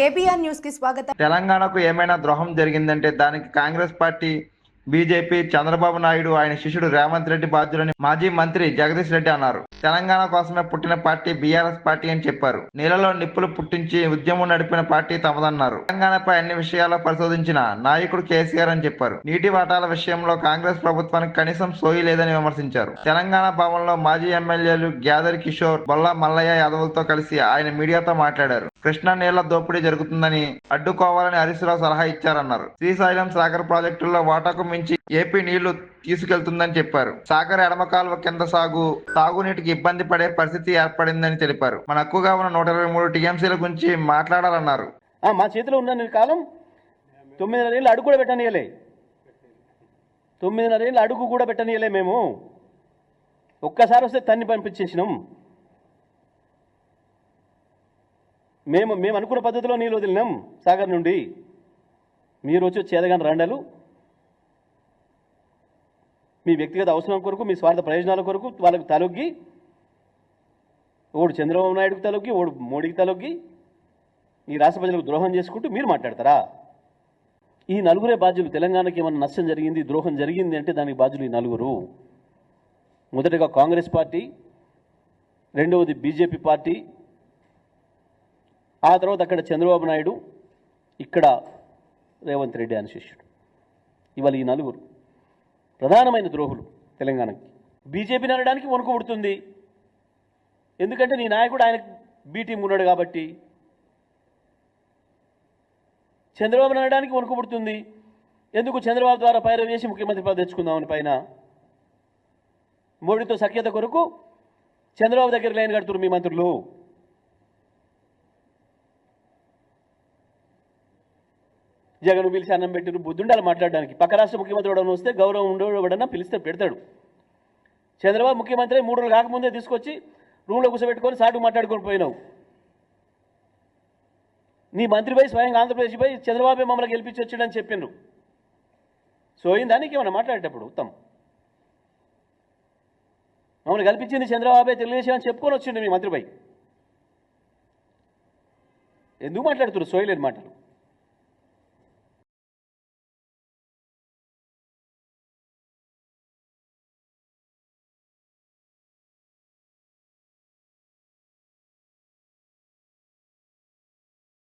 KBR న్యూస్కి స్వాగతం. తెలంగాణకు ఏమైనా ద్రోహం జరిగిందంటే దానికి Congress party BJP Chandrababu Naidu ఆయన శిష్యుడు రేవంత్ రెడ్డి బాధ్యులని మాజీ మంత్రి జగదీష్ రెడ్డి అన్నారు. తెలంగాణ కోసమే పుట్టిన పార్టీ బీఆర్ఎస్ పార్టీ అని చెప్పారు. నీళ్ళలో నిప్పులు పుట్టించి ఉద్యమం నడిపిన పార్టీ తమదన్నారు. తెలంగాణపై అన్ని విషయాల్లో పరిశోధించిన నాయకుడు కేసీఆర్ అని చెప్పారు. నీటి వాటాల విషయంలో కాంగ్రెస్ ప్రభుత్వానికి కనీసం సోయి లేదని విమర్శించారు. తెలంగాణ భవన్లో మాజీ ఎమ్మెల్యేలు గ్యాదర్ కిషోర్ బొల్ల మల్లయ్య యాదవ్లతో కలిసి ఆయన మీడియాతో మాట్లాడారు. కృష్ణా నీళ్ళ దోపిడీ జరుగుతుందని అడ్డుకోవాలని హరీష్ సలహా ఇచ్చారన్నారు. శ్రీశైలం సాగర్ ప్రాజెక్టుల్లో వాటాకు మించి ఏపీ నీళ్ళు తీసుకెళ్తుందని చెప్పారు. సాగర్ ఎడమ కాలువ కింద సాగు తాగునీటికి ఇబ్బంది పడే పరిస్థితి ఏర్పడిందని తెలిపారు. మన ఎక్కువగా ఉన్న నూట ఇరవై మూడు టీఎంసీల గురించి మాట్లాడాలన్నారు. మా చేతిలో ఉన్న కాలం తొమ్మిది ఏళ్ళు అడుగు కూడా పెట్టనీయలే. తొమ్మిదిన్నర ఏళ్ళు అడుగు కూడా పెట్టనీయలే మేము. ఒక్కసారి వస్తే తన్ని పంపించేసినాం. మేము మేము అనుకున్న పద్ధతిలో నీళ్ళు వదిలినాం సాగర్ నుండి. మీరు వచ్చి చేదగాని రండలు. మీ వ్యక్తిగత అవసరం కొరకు మీ స్వార్థ ప్రయోజనాల కొరకు వాళ్ళకు తలొగ్గి ఓడు చంద్రబాబు నాయుడుకి తలొగ్గి ఓడు మోడీకి తలొగ్గి ఈ రాష్ట్ర ప్రజలకు ద్రోహం చేసుకుంటూ మీరు మాట్లాడతారా? ఈ నలుగురే బాధ్యులు తెలంగాణకి ఏమైనా నష్టం జరిగింది ద్రోహం జరిగింది అంటే దానికి బాధ్యులు ఈ నలుగురు. మొదటగా కాంగ్రెస్ పార్టీ రెండవది బీజేపీ పార్టీ ఆ తర్వాత అక్కడ చంద్రబాబు నాయుడు ఇక్కడ రేవంత్ రెడ్డి అని శిష్యుడు ఇవాళ ఈ నలుగురు. ప్రధానమైన ద్రోహులు తెలంగాణకి. బీజేపీని అనడానికి వణుకు పుడుతుంది ఎందుకంటే నీ నాయకుడు ఆయన బీటీం ఉన్నాడు కాబట్టి. చంద్రబాబు అనడానికి వణుకు పుడుతుంది ఎందుకు చంద్రబాబు ద్వారా పైరవ చేసి ముఖ్యమంత్రి పదవి తెచ్చుకుందామని పైన? మోడీతో సఖ్యత కొరకు చంద్రబాబు దగ్గర లైన్ కడుతున్నారు మీ మంత్రులు. జగన్ పిలిచి అన్నం పెట్టిరు బుద్ధుండాలి మాట్లాడడానికి. పక్క రాష్ట్ర ముఖ్యమంత్రి ఎవడన్నా వస్తే గౌరవం ఉండేవాడన్నా పిలిస్తే పెడతాడు. చంద్రబాబు ముఖ్యమంత్రి మూడు రోజులు కాకముందే తీసుకొచ్చి రూమ్లో కూర్చోబెట్టుకొని సాటు మాట్లాడుకొని పోయినావు. నీ మంత్రిపై స్వయంగా ఆంధ్రప్రదేశ్ చంద్రబాబు మమ్మల్ని గెలిపించి వచ్చాడని చెప్పిండ్రు. సోయిందా దానికి ఏమన్నా మాట్లాడేటప్పుడు ఉత్తమ్? మమ్మల్ని కల్పించింది చంద్రబాబే తెలుగుదేశం అని చెప్పుకొని వచ్చిండు మీ మంత్రిపై ఎందుకు మాట్లాడుతున్నారు సోయలేని మాటలు?